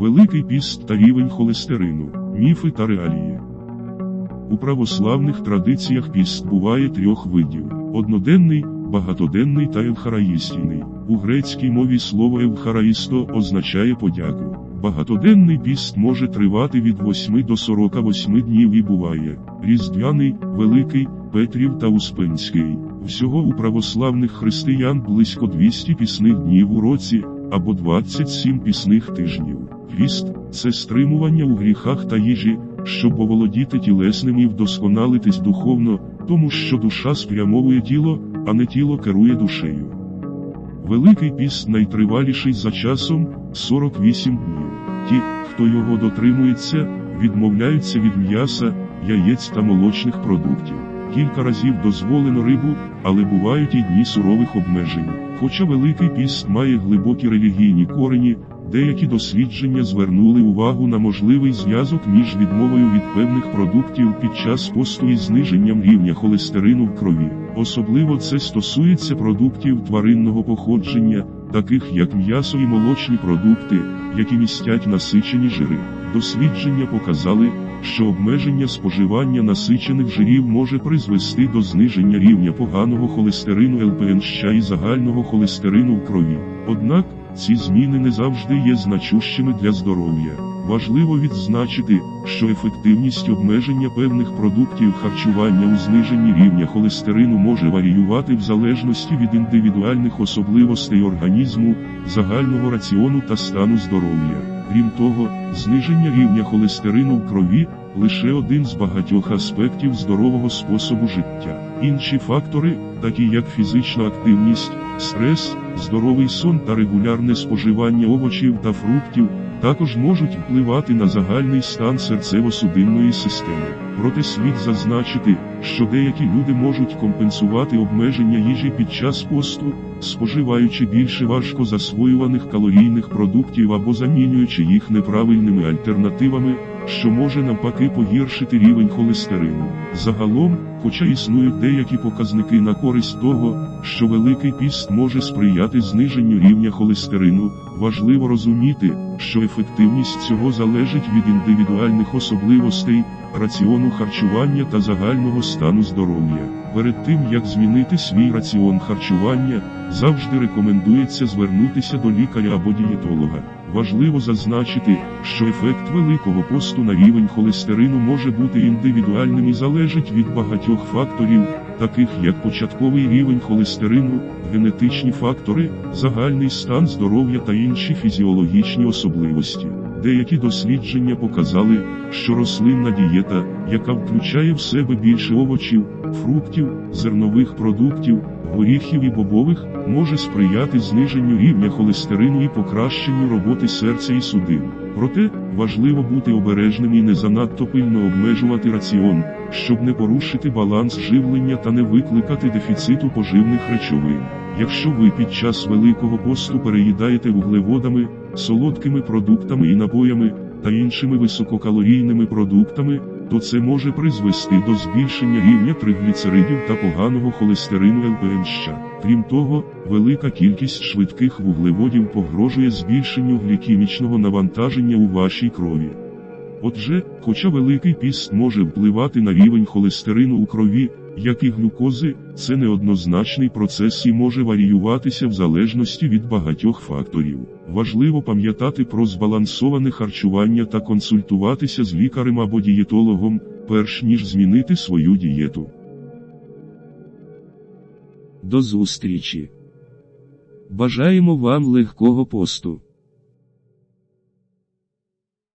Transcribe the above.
Великий піст та рівень холестерину, міфи та реалії. У православних традиціях піст буває трьох видів: одноденний, багатоденний та евхараїстійний. У грецькій мові слово евхараїсто означає подяку. Багатоденний піст може тривати від 8 до 48 днів і буває різдвяний, великий, Петрів та Успенський. Всього у православних християн близько 200 пісних днів у році або 27 пісних тижнів. Піст це стримування у гріхах та їжі, щоб оволодіти тілесним і вдосконалитись духовно, тому що душа спрямовує тіло, а не тіло керує душею. Великий піст найтриваліший за часом 48 днів. Ті, хто його дотримується, відмовляються від м'яса, яєць та молочних продуктів. Кілька разів дозволено рибу, але бувають і дні сурових обмежень. Хоча Великий піст має глибокі релігійні корені, деякі дослідження звернули увагу на можливий зв'язок між відмовою від певних продуктів під час посту і зниженням рівня холестерину в крові. Особливо це стосується продуктів тваринного походження, таких як м'ясо і молочні продукти, які містять насичені жири. Дослідження показали, що обмеження споживання насичених жирів може призвести до зниження рівня поганого холестерину ЛПНЩ і загального холестерину в крові. Однак, ці зміни не завжди є значущими для здоров'я. Важливо відзначити, що ефективність обмеження певних продуктів харчування у зниженні рівня холестерину може варіювати в залежності від індивідуальних особливостей організму, загального раціону та стану здоров'я. Крім того, зниження рівня холестерину в крові лише один з багатьох аспектів здорового способу життя. Інші фактори, такі як фізична активність, стрес, здоровий сон та регулярне споживання овочів та фруктів, також можуть впливати на загальний стан серцево-судинної системи. Проте слід зазначити, що деякі люди можуть компенсувати обмеження їжі під час посту, споживаючи більше важко засвоюваних калорійних продуктів або замінюючи їх неправильними альтернативами, що може навпаки погіршити рівень холестерину. Загалом, хоча існують деякі показники на користь того, що Великий піст може сприяти зниженню рівня холестерину, важливо розуміти, що ефективність цього залежить від індивідуальних особливостей, раціону харчування та загального стану здоров'я. Перед тим як змінити свій раціон харчування, завжди рекомендується звернутися до лікаря або дієтолога. Важливо зазначити, що ефект Великого посту на рівень холестерину може бути індивідуальним і залежить від багатьох факторів, таких як початковий рівень холестерину, генетичні фактори, загальний стан здоров'я та інші фізіологічні особливості. Деякі дослідження показали, що рослинна дієта, яка включає в себе більше овочів, фруктів, зернових продуктів, горіхів і бобових, може сприяти зниженню рівня холестерину і покращенню роботи серця і судин. Проте, важливо бути обережним і не занадто пильно обмежувати раціон, щоб не порушити баланс живлення та не викликати дефіциту поживних речовин. Якщо ви під час Великого посту переїдаєте вуглеводами, солодкими продуктами і напоями та іншими висококалорійними продуктами, то це може призвести до збільшення рівня тригліцеридів та поганого холестерину ЛПНЩ. Крім того, велика кількість швидких вуглеводів погрожує збільшенню глікемічного навантаження у вашій крові. Отже, хоча великий піст може впливати на рівень холестерину у крові, як і глюкози, це неоднозначний процес і може варіюватися в залежності від багатьох факторів. Важливо пам'ятати про збалансоване харчування та консультуватися з лікарем або дієтологом, перш ніж змінити свою дієту. До зустрічі. Бажаємо вам легкого посту.